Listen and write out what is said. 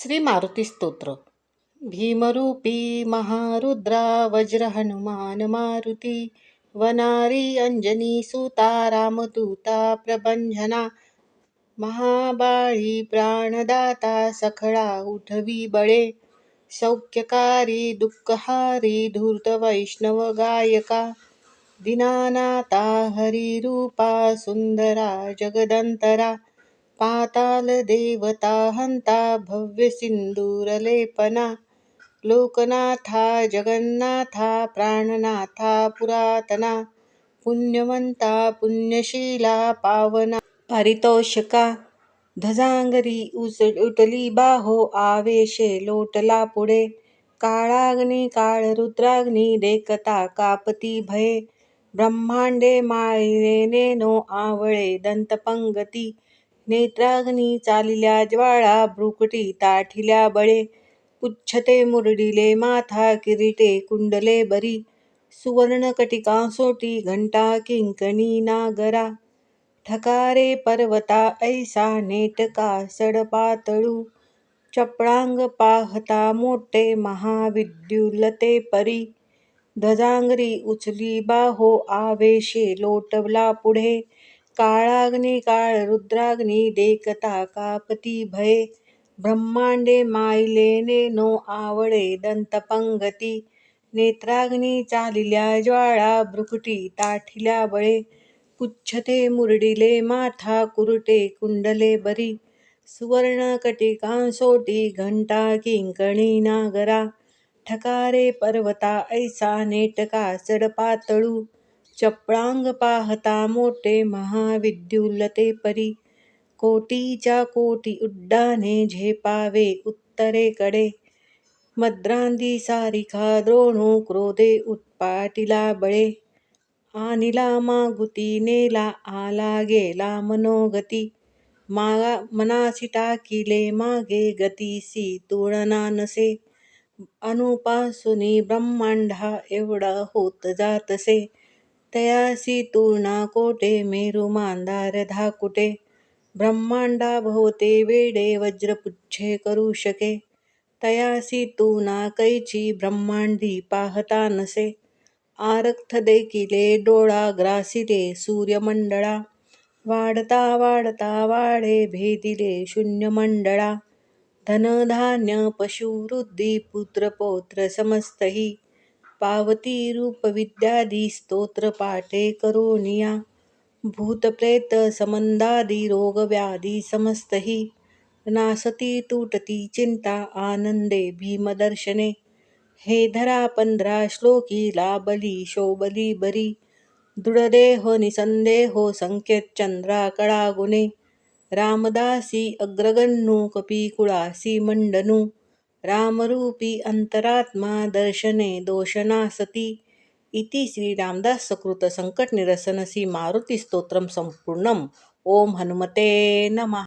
श्री मारुती स्तोत्र। भीमरूपी महारुद्रा वज्र हनुमान मारुती वनारी अंजनी सुता रामदूता प्रबंजना महाबाळी प्राणदाता सखळा उठवी बळे सौख्यकारी दुःखहारी धूर्त वैष्णव गायका दिनानाता हरिरूपा सुंदरा जगदंतरा पाताल देवता हंता भव्य सिंदूरलेपना लोकनाथा जगन्नाथा प्राणनाथा पुरातना। पुण्यवंता पुण्यशीला पावना। पारितोषका। धजांगरी उच उठली बाहो आवेशे लोटला पुढे। काळाग्नी काळ रुद्राग्नी देखता कापती भये। ब्रह्मांडे माळिले नेनो आवळे दंतपंगती। नेत्राग्नी चालिल्या ज्वाळा भ्रुकुटी ताठिल्या बळे. पुच्छते मुरडिले माथा किरीटे कुंडले बरी. सुवर्णकटिकांसोटी घंटा किंकणी नागरा. ठकारे पर्वता ऐसा नेटका सडपातळू. चपळांग पाहता मोठे महाविद्युलते परी. धजांगरी उचली बाहो आवेशे लोटवला पुढे. काळाग्नी काळ रुद्राग्नी देखता कापती भये। ब्रह्मांडे माईले नो आवळे दंतपंगती नेत्राग्नी चालिल्या ज्वाळा भ्रुकुटी ताठिल्या बळे। पुच्छते मुरडिले माथा कुरुटे कुंडले बरी। सुवर्णकटिकांसोटी घंटा किंकणी नागरा। ठकारे पर्वता ऐसा नेटका सडपातळू। चपळांग पाहता मोठे महाविद्युलते परी. कोटीच्या कोटी उड्डाणे झेपावे उत्तरेकडे. मद्रांदी सारिखा द्रोणू क्रोधे उत्पाटिला बळे. आनिला मागुती नेला आला गेला मनोगती. मागा मनासी टाकिले मागे गतीसी तुळना नसे. अनुपासुनी ब्रह्मांडा एवढा होत जातसे. तयासी तुळना कोटे मेरू मांदार धाकुटे ब्रह्मांडा भोवते वेडे वज्रपुच्छे करू शके। तयासी तू ना कैची ब्रह्मांडी पाहता नसे। आरक्त देखिले डोळा ग्रासिले सूर्यमंडळा। वाढता वाढता वाढे भेदिले शून्यमंडळा। धनधान्य पशुवृद्धी पुत्रपौत्र समस्तही। पावती रूपविद्यादी स्तोत्र पाठे करोनिया भूतप्रेत समंदादी रोगव्याधी समस्तही। नासती चिंता आनंदे भीमदर्शने हे धरा पंधरा श्लोकी लाबली शोभली बरी। दृढदेहो निसंदेहो संकेत चंद्रा कळा गुणे रामदासी अग्रगण्णू कपिकुळासी मंडनू। रामरूपी अंतरात्मा दर्शने दोषनासती. इति श्री रामदास सकृत संकट मारुती स्तोत्रम संपूर्णम. ओम हनुमते नमः.